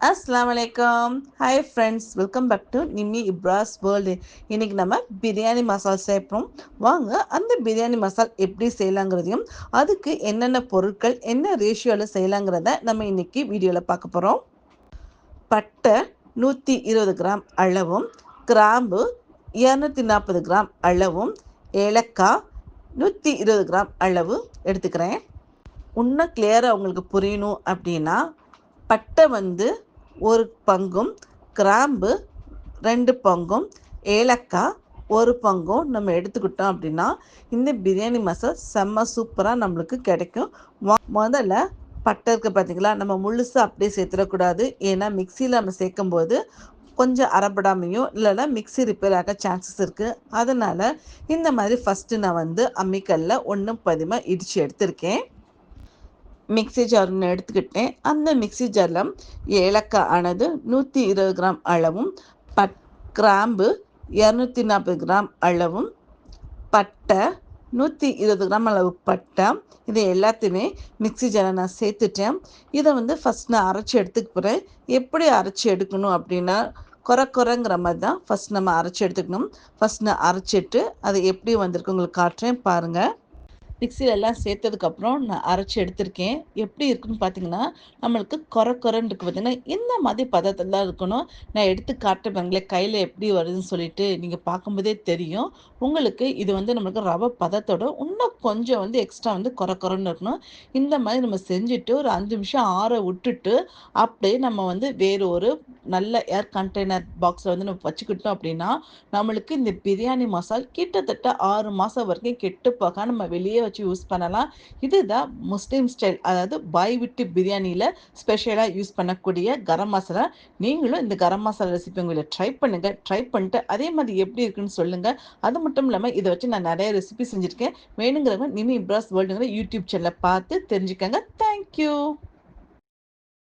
அஸ்லாம் வலைக்கம் hi friends welcome back to Nimmi Ibras world இன்றைக்கி நம்ம பிரியாணி மசால் சேர்ப்போம் வாங்க அந்த பிரியாணி மசால் எப்படி செய்யலாங்கிறதையும் அதுக்கு என்னென்ன பொருட்கள் என்ன ரேஷியோவில் செய்யலாங்கிறத நம்ம இன்றைக்கி வீடியோவில் பார்க்க போகிறோம் பட்டை நூற்றி இருபது கிராம் அளவும் கிராம்பு இரநூத்தி நாற்பது கிராம் அளவும் ஏலக்காய் நூற்றி இருபது கிராம் அளவு எடுத்துக்கிறேன். இன்னும் கிளியராக உங்களுக்கு புரியணும் அப்படின்னா பட்டை வந்து ஒரு பங்கும் கிராம்பு ரெண்டு பங்கும் ஏலக்காய் ஒரு பங்கும் நம்ம எடுத்துக்கிட்டோம் அப்படின்னா இந்த பிரியாணி மசால் செம்ம சூப்பராக நம்மளுக்கு கிடைக்கும். முதல்ல பட்டை இருக்குது பார்த்தீங்களா நம்ம முழுசாக அப்படியே சேர்த்துடக்கூடாது. ஏன்னா மிக்சியில் நம்ம சேர்க்கும் போது கொஞ்சம் அறப்படாமையும் இல்லைன்னா மிக்சி ரிப்பேர் ஆக சான்சஸ் இருக்குது அதனால் இந்த மாதிரி ஃபஸ்ட்டு நான் வந்து அம்மிக்கல்லில் ஒன்றும் பதிமாக இடித்து எடுத்திருக்கேன். மிக்சி ஜார் ஒன்று எடுத்துக்கிட்டேன். அந்த மிக்சி ஜாரில் ஏலக்காய் ஆனது நூற்றி இருபது கிராம் அளவும் பட் கிராம்பு இரநூத்தி நாற்பது கிராம் அளவும் பட்டை நூற்றி இருபது கிராம் அளவு பட்டை. இதை எல்லாத்தையுமே மிக்சி ஜாரில் நான் சேர்த்துட்டேன். இதை வந்து ஃபஸ்ட் நான் அரைச்சி எடுத்துக்க போகிறேன் எப்படி அரைச்சி எடுக்கணும் அப்படின்னா குறை குறைங்கிற மாதிரி தான் ஃபஸ்ட் நம்ம அரைச்சி எடுத்துக்கணும். ஃபஸ்ட் நான் அரைச்சிட்டு அதை எப்படி வந்திருக்கு உங்களுக்கு காட்டுறேன். பாருங்கள் மிக்சியில் எல்லாம் சேர்த்ததுக்கப்புறம் நான் அரைச்சி எடுத்திருக்கேன். எப்படி இருக்குன்னு பார்த்தீங்கன்னா நம்மளுக்கு குறை குறைன்னு இருக்குது பார்த்தீங்கன்னா இந்த மாதிரி பதத்தில் தான் இருக்கணும். நான் எடுத்து காட்டுவேங்களே கையில் எப்படி வருதுன்னு சொல்லிட்டு நீங்கள் பார்க்கும்போதே தெரியும். உங்களுக்கு இது வந்து நம்மளுக்கு ரவை பதத்தோட இன்னும் கொஞ்சம் வந்து எக்ஸ்ட்ரா வந்து குறை குறைன்னு இருக்கணும். இந்த மாதிரி நம்ம செஞ்சுட்டு ஒரு அஞ்சு நிமிஷம் ஆற விட்டுட்டு அப்படியே நம்ம வந்து வேறு ஒரு நல்ல ஏர் கண்டெய்னர் பாக்ஸில் வந்து நம்ம வச்சுக்கிட்டோம் அப்படின்னா நம்மளுக்கு இந்த பிரியாணி மசால் கிட்டத்தட்ட ஆறு மாதம் வரைக்கும் கெட்டு போக நம்ம வெளியே வச்சு யூஸ் பண்ணலாம். இதுதான் முஸ்லீம் ஸ்டைல் அதாவது பாய் விட்டு பிரியாணியில் ஸ்பெஷலாக யூஸ் பண்ணக்கூடிய கரம் மசாலா. நீங்களும் இந்த கரம் மசாலா ரெசிபி உங்களை ட்ரை பண்ணுங்கள் ட்ரை பண்ணிட்டு அதே மாதிரி எப்படி இருக்குன்னு சொல்லுங்கள் அது மட்டும் இல்லாமல் இதை வச்சு நான் நிறைய ரெசிபி செஞ்சுருக்கேன். வேணுங்கிறவங்க நிமி இப்ராஸ் வேர்ல்டுங்கிற யூடியூப் சேனலை பார்த்து தெரிஞ்சுக்கோங்க. தேங்க்யூ